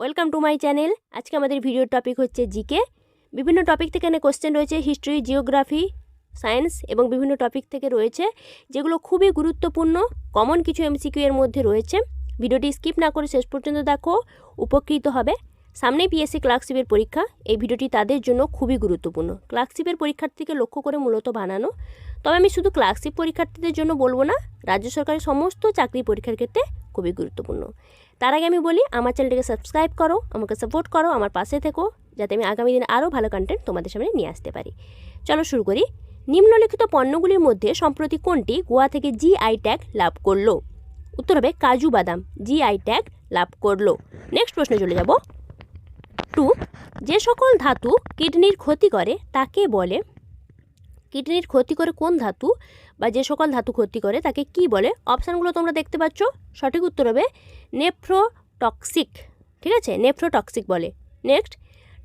Welcome to my channel আজকে আমাদের ভিডিওর টপিক হচ্ছে জিকে। বিভিন্ন টপিক থেকে এখানে কোশ্চেন রয়েছে হিস্ট্রি জিওগ্রাফি সায়েন্স এবং বিভিন্ন টপিক থেকে রয়েছে, যেগুলো খুবই গুরুত্বপূর্ণ কমন কিছু এমসিকিউ এর মধ্যে রয়েছে। ভিডিওটি স্কিপ না করে শেষ পর্যন্ত দেখো, উপকৃত হবে। সামনেই পিএসসি ক্লার্কশিপের পরীক্ষা। এই ভিডিওটি তাদের জন্য খুবই গুরুত্বপূর্ণ। ক্লার্কশিপের পরীক্ষার্থীকে লক্ষ্য করে মূলত বানানো। তবে আমি শুধু ক্লার্কশিপ পরীক্ষার্থীদের জন্য বলব না, রাজ্য সরকারের সমস্ত চাকরি পরীক্ষার ক্ষেত্রে খুবই গুরুত্বপূর্ণ। তার আগে আমি বলি, আমার চ্যানেলটিকে সাবস্ক্রাইব করো, আমাকে সাপোর্ট করো, আমার পাশে থেকো, যাতে আমি আগামী দিনে আরও ভালো কন্টেন্ট তোমাদের সামনে নিয়ে আসতে পারি। চলো শুরু করি। নিম্নলিখিত পণ্যগুলির মধ্যে সম্প্রতি কোনটি গোয়া থেকে জিআই ট্যাগ লাভ করল? উত্তর হবে কাজু বাদাম জিআই ট্যাগ লাভ করল। নেক্সট প্রশ্নে চলে যাব। টু যে সকল ধাতু কিডনির ক্ষতি করে তাকে বলে কিডনির ক্ষতি করে কোন ধাতু বা যে সকল ধাতু ক্ষতি করে, তাকে কি বলে? অপশানগুলো তোমরা দেখতে পাচ্ছ। সঠিক উত্তর হবে নেফ্রোটক্সিক, ঠিক আছে? নেফ্রোটক্সিক বলে। নেক্সট,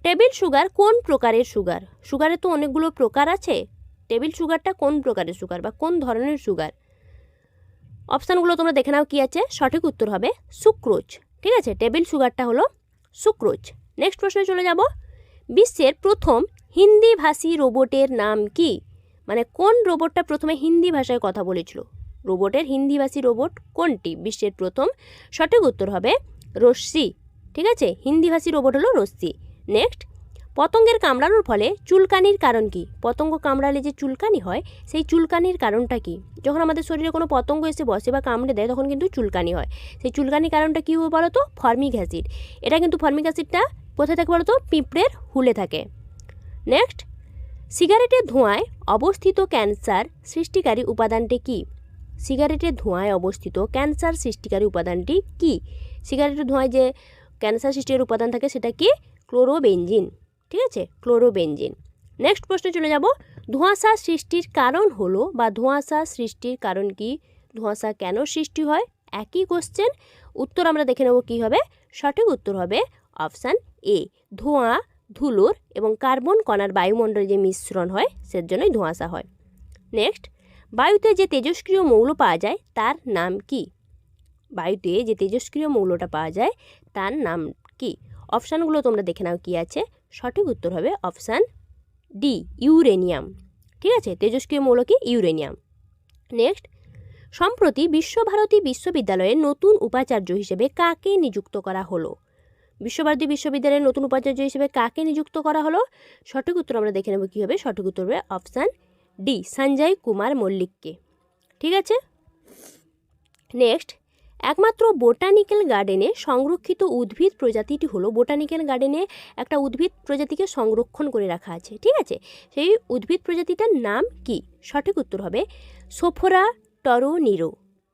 টেবিল সুগার কোন প্রকারের সুগার? সুগারের তো অনেকগুলো প্রকার আছে। টেবিল সুগারটা কোন প্রকারের সুগার বা কোন ধরনের সুগার? অপশানগুলো তোমরা দেখে নাও কী আছে। সঠিক উত্তর হবে সুক্রোজ, ঠিক আছে? টেবিল সুগারটা হলো সুক্রোজ। নেক্সট প্রশ্নে চলে যাব। বিশ্বের প্রথম হিন্দি ভাষী রোবটের নাম কি? মানে কোন রোবটটা প্রথমে হিন্দি ভাষায় কথা বলেছিল? রোবটের হিন্দিভাষী রোবট কোনটি? বিশ্বের প্রথম সঠিক উত্তর হবে রশ্মি, ঠিক আছে? হিন্দিভাষী রোবট হলো রশ্মি। নেক্সট, পতঙ্গের কামড়ানোর ফলে চুলকানির কারণ কি? পতঙ্গ কামড়ালে যে চুলকানি হয়, সেই চুলকানির কারণটা কি? যখন আমাদের শরীরে কোনো পতঙ্গ এসে বসে বা কামড়ে দেয়, তখন কিন্তু চুলকানি হয়। সেই চুলকানির কারণটা কী হবে বলো তো ফর্মিক অ্যাসিড। এটা কিন্তু ফর্মিক অ্যাসিডটা কোথায় থাকে বলো তো পিঁপড়ের হুলে থাকে। নেক্সট সিগারেটের ধোঁয়ায় অবস্থিত ক্যান্সার সৃষ্টিকারী উপাদানটি কি? সিগারেটের ধোঁয়ায় অবস্থিত ক্যান্সার সৃষ্টিকারী উপাদানটি কি? সিগারেটের ধোঁয়ায় যে ক্যান্সার সৃষ্টির উপাদান থাকে সেটা কি? ক্লোরোবেঞ্জিন ঠিক আছে? ক্লোরোবেঞ্জিন নেক্সট প্রশ্নে চলে যাব। ধোঁয়াশা সৃষ্টির কারণ হলো বা ধোঁয়াশা সৃষ্টির কারণ কি? ধোঁয়াশা কেন সৃষ্টি হয়? একই কোশ্চেন উত্তর আমরা দেখে নেব কী হবে? সঠিক উত্তর হবে অপশান এ। ধোঁয়া ধুলোর এবং কার্বন কণার বায়ুমণ্ডলে যে মিশ্রণ হয় সের জন্যই ধোঁয়াশা হয়। নেক্সট, বায়ুতে যে তেজস্ক্রিয় মৌল পাওয়া যায়, তার নাম কি? বায়ুতে যে তেজস্ক্রিয় মৌলটা পাওয়া যায়, তার নাম কি? অপশানগুলো তোমরা দেখে নাও কি আছে। সঠিক উত্তর হবে অপশান ডি, ইউরেনিয়াম। ঠিক আছে? তেজস্ক্রিয় মৌল কি? ইউরেনিয়াম। নেক্সট, সম্প্রতি বিশ্বভারতী বিশ্ববিদ্যালয়ের নতুন উপাচার্য হিসেবে কাকে নিযুক্ত করা হলো? বিশ্বভারতী বিশ্ববিদ্যালয়ের নতুন উপাচার্য হিসেবে কাকে নিযুক্ত করা হলো? সঠিক উত্তর আমরা দেখে নেব কী হবে। সঠিক উত্তর হবে অপশান ডি, সঞ্জয় কুমার মল্লিককে। ঠিক আছে? নেক্সট, একমাত্র বোটানিক্যাল গার্ডেনে সংরক্ষিত উদ্ভিদ প্রজাতিটি হলো বোটানিক্যাল গার্ডেনে একটা উদ্ভিদ প্রজাতিকে সংরক্ষণ করে রাখা আছে। ঠিক আছে? সেই উদ্ভিদ প্রজাতিটার নাম কি? সঠিক উত্তর হবে Sophora toromiro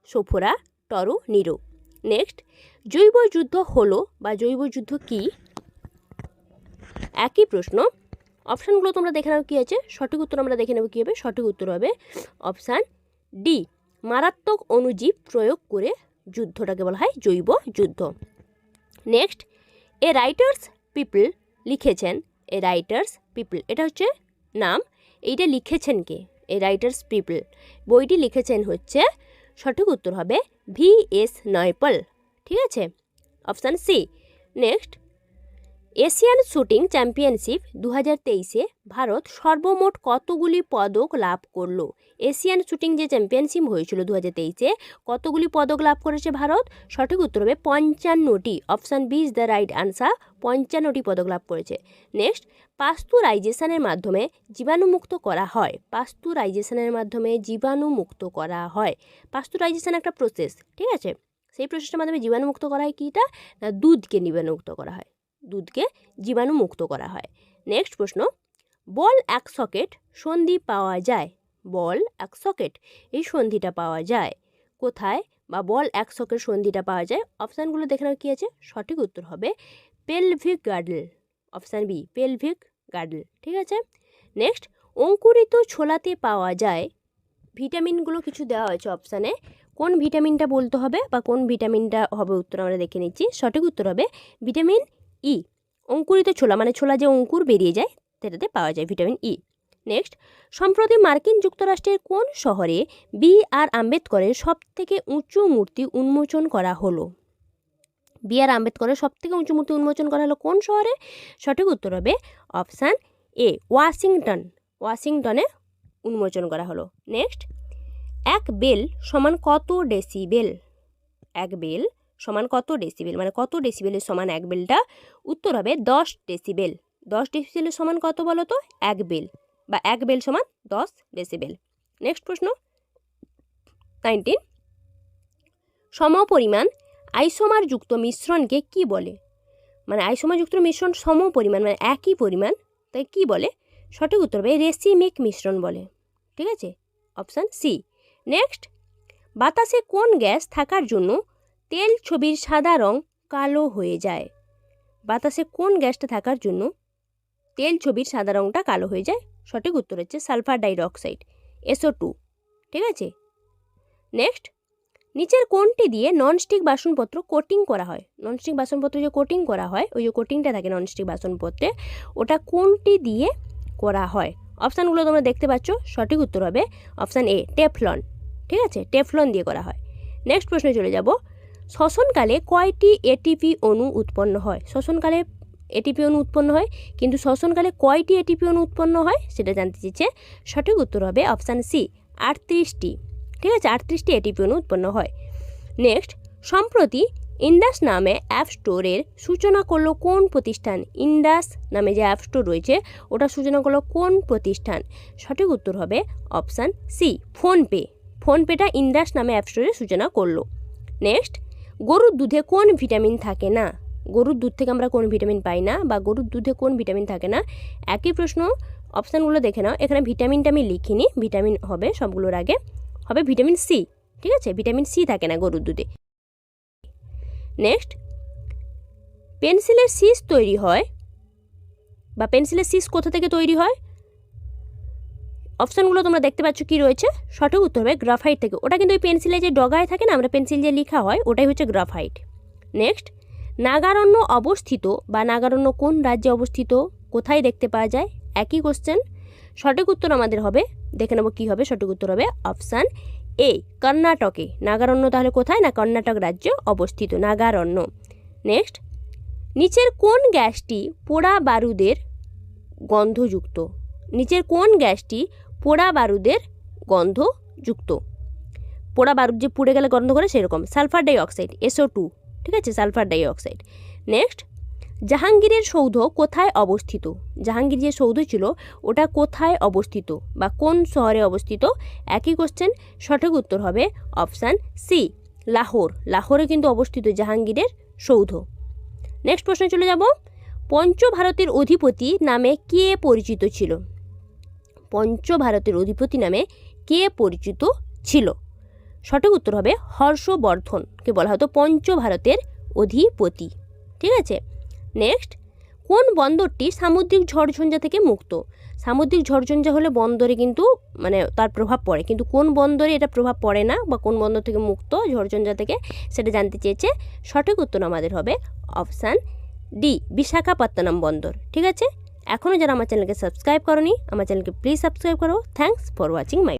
Sophora toromiro next, জৈব যুদ্ধ হলো বা জৈব যুদ্ধ কি? একই প্রশ্ন। অপশানগুলো তোমরা দেখে নাও কী আছে। সঠিক উত্তর আমরা দেখে নেব কী হবে সঠিক উত্তর হবে অপশান ডি, মারাত্মক অণুজীব প্রয়োগ করে যুদ্ধটাকে বলা হয় জৈব যুদ্ধ। নেক্সট, এ রাইটার্স পিপল লিখেছেন। এ রাইটার্স পিপল, এটা হচ্ছে নাম। এইটা লিখেছেন কে? এ রাইটার্স পিপল। বইটি লিখেছেন হচ্ছে সঠিক উত্তর হবে ভি এস নয়পল। ঠিক আছে? Option C. Next. Asian shooting championship দু হাজার তেইশে ভারত সর্বমোট কতগুলি পদক লাভ করল? এশিয়ান শুটিং যে চ্যাম্পিয়নশিপ হয়েছিল দু হাজার তেইশে, কতগুলি পদক লাভ করেছে ভারত? সঠিক উত্তর হবে পঞ্চান্নটি। Option B is the right answer, পঞ্চান্নটি পদক লাভ করেছে। নেক্সট, পাস্তুরাইজেশনের মাধ্যমে জীবাণুমুক্ত করা হয়। পাস্তুরাইজেশনের মাধ্যমে জীবাণুমুক্ত করা হয়। পাস্তুরাইজেশন একটা প্রসেস ঠিক আছে? সেই প্রসেসটার মাধ্যমে জীবাণুমুক্ত করা হয় কীটা? না দুধকে জীবাণুমুক্ত করা হয়। দুধকে জীবাণুমুক্ত করা হয়। নেক্সট প্রশ্ন, বল এক সকেট সন্ধি পাওয়া যায়? বল এক সকেট এই সন্ধিটা পাওয়া যায়। কোথায় বা বল এক সকেট সন্ধিটা পাওয়া যায়? অপশানগুলো দেখে নাও কী আছে। সঠিক উত্তর হবে pelvic girdle option B pelvic girdle ঠিক আছে? নেক্সট অঙ্কুরিত ছোলাতে পাওয়া যায়? ভিটামিনগুলো কিছু দেওয়া হয়েছে অপশানে। কোন ভিটামিনটা বলতে হবে বা কোন ভিটামিনটা হবে উত্তর আমরা দেখে নিচ্ছি। সঠিক উত্তর হবে ভিটামিন ই। অঙ্কুরিত ছোলা মানে ছোলা যে অঙ্কুর বেরিয়ে যায়, সেটাতে পাওয়া যায় ভিটামিন ই। নেক্সট, সম্প্রতি মার্কিন যুক্তরাষ্ট্রের কোন শহরে বি আর আম্বেদকরের সবথেকে উঁচু মূর্তি উন্মোচন করা হলো? বি আর আম্বেদকরের সব থেকে উঁচু মূর্তি উন্মোচন করা হলো কোন শহরে? সঠিক উত্তর হবে অপশান এ, ওয়াশিংটন। ওয়াশিংটনে উন্মোচন করা হলো। নেক্সট, এক বেল সমান কত ডেসিবেল? এক বেল সমান কত ডেসিবেল মানে কত ডেসিবেলের সমান এক বেলটা? উত্তর হবে দশ ডেসিবেল দশ ডেসিবেলের সমান কত বলো তো? এক বেল। বা এক বেল সমান দশ ডেসিবেল নেক্সট প্রশ্ন। নাইনটিন সমপরিমাণ আইসোমার যুক্ত মিশ্রণকে কি বলে? মানে আইসোমার যুক্ত মিশ্রণ সম পরিমাণ মানে একই পরিমাণ, তাই কি বলে? সঠিক উত্তর হবে রেসিমিক মিশ্রণ বলে। ঠিক আছে? অপশান সি নেক্সট বাতাসে কোন গ্যাস থাকার জন্য তেল ছবির সাদা রং কালো হয়ে যায়। বাতাসে কোন গ্যাসটা থাকার জন্য তেল ছবির সাদা রংটা কালো হয়ে যায়? সঠিক উত্তর হচ্ছে সালফার ডাইঅক্সাইড, এসও টু। ঠিক আছে? নেক্সট, নিচের কোনটি দিয়ে ননস্টিক বাসনপত্র কোটিং করা হয়। ননস্টিক বাসনপত্র যে কোটিং করা হয়, ওই যে কোটিংটা থাকে ননস্টিক বাসনপত্রে, ওটা কোনটি দিয়ে করা হয়। অপশানগুলো তোমরা দেখতে পাচ্ছ, সঠিক উত্তর হবে অপশান এ, টেফলন। ঠিক আছে? টেফলন দিয়ে করা হয়। নেক্সট প্রশ্নে চলে যাব। শ্বসনকালে কয়টি এটিপি অণু উৎপন্ন হয়? শ্বসনকালে এটিপি অণু উৎপন্ন হয়, কিন্তু শ্বসনকালে কয়টি এটিপি অণু উৎপন্ন হয় সেটা জানতে চেয়েছে সঠিক উত্তর হবে অপশান সি, আটত্রিশটি। ঠিক আছে, আটত্রিশটি এটিপি অণু উৎপন্ন হয়। নেক্সট, সম্প্রতি ইন্ডাস নামে অ্যাপ স্টোরের সূচনা করল কোন প্রতিষ্ঠান? ইন্ডাস নামে যে অ্যাপ স্টোর রয়েছে, ওটা সূচনা করল কোন প্রতিষ্ঠান? সঠিক উত্তর হবে অপশান সি, ফোনপে। ফোনপেটা ইন্ডাস নামে অ্যাপ স্টোরের সূচনা করল। নেক্সট গরুর দুধে কোন ভিটামিন থাকে না? গরুর দুধ থেকে আমরা কোন ভিটামিন পাই না বা গরুর দুধে কোন ভিটামিন থাকে না? একই প্রশ্ন, অপশানগুলো দেখে নাও। এখানে ভিটামিনটা আমি লিখিনি। ভিটামিন হবে সবগুলোর আগে। হবে ভিটামিন সি, ঠিক আছে? ভিটামিন সি থাকে না গরুর দুধে। নেক্সট, পেন্সিলের শীষ তৈরি হয় বা পেন্সিলের শীষ কোথা থেকে তৈরি হয়? অপশানগুলো তোমরা দেখতে পাচ্ছ কি রয়েছে? সঠিক উত্তর হবে গ্রাফাইট থেকে। ওটা কিন্তু ওই পেন্সিলে যে ডগায় থাকে না, আমরা পেন্সিল যে লেখা হয়, ওটাই হচ্ছে গ্রাফাইট। নেক্সট, নাগারণ্য অবস্থিত বা নাগারণ্য কোন রাজ্যে অবস্থিত? কোথায় দেখতে পাওয়া যায়? একই কোশ্চেন সঠিক উত্তর আমাদের হবে, দেখে নেব কী হবে, সঠিক উত্তর হবে অপশান এ, কর্ণাটকে। নাগারণ্য তাহলে কোথায় না কর্ণাটক রাজ্য অবস্থিত? নাগারণ্য। নেক্সট, নিচের কোন গ্যাসটি পোড়া বারুদের গন্ধযুক্ত? নিচের কোন গ্যাসটি পোড়া বারুদের গন্ধ যুক্ত। পোড়া বারুদ যে পুড়ে গেলে গন্ধ করে সেরকম। সালফার ডাইঅক্সাইড এসও টু ঠিক আছে? Sulphur dioxide. নেক্সট জাহাঙ্গীরের সৌধ কোথায় অবস্থিত? জাহাঙ্গীর যে সৌধ ছিল, ওটা কোথায় অবস্থিত বা কোন শহরে অবস্থিত? একই কোশ্চেন সঠিক উত্তর হবে অপশান সি লাহোর। লাহোরে কিন্তু অবস্থিত জাহাঙ্গীরের সৌধ। নেক্সট প্রশ্নে চলে যাব। পঞ্চ ভারতের অধিপতি নামে কে পরিচিত ছিল? পঞ্চ ভারতের অধিপতি নামে কে পরিচিত ছিল? সঠিক উত্তর হবে হর্ষবর্ধনকে বলা হতো পঞ্চ ভারতের অধিপতি। ঠিক আছে? নেক্সট কোন বন্দরটি সামুদ্রিক ঝড়ঝঞ্ঝা থেকে মুক্ত? সামুদ্রিক ঝড়ঝঞ্ঝা হলে বন্দরে কিন্তু মানে তার প্রভাব পড়ে। কিন্তু কোন বন্দরে এটা প্রভাব পড়ে না বা কোন বন্দর থেকে মুক্ত ঝড়ঝঞ্ঝা থেকে, সেটা জানতে চেয়েছে। সঠিক উত্তর আমাদের হবে অপশান ডি, বিশাখাপত্তনম বন্দর। ঠিক আছে? এখনও যারা আমার চ্যানেলকে সাবস্ক্রাইব করনি, আমার চ্যানেলকে প্লিজ সাবস্ক্রাইব করো। Thanks for watching my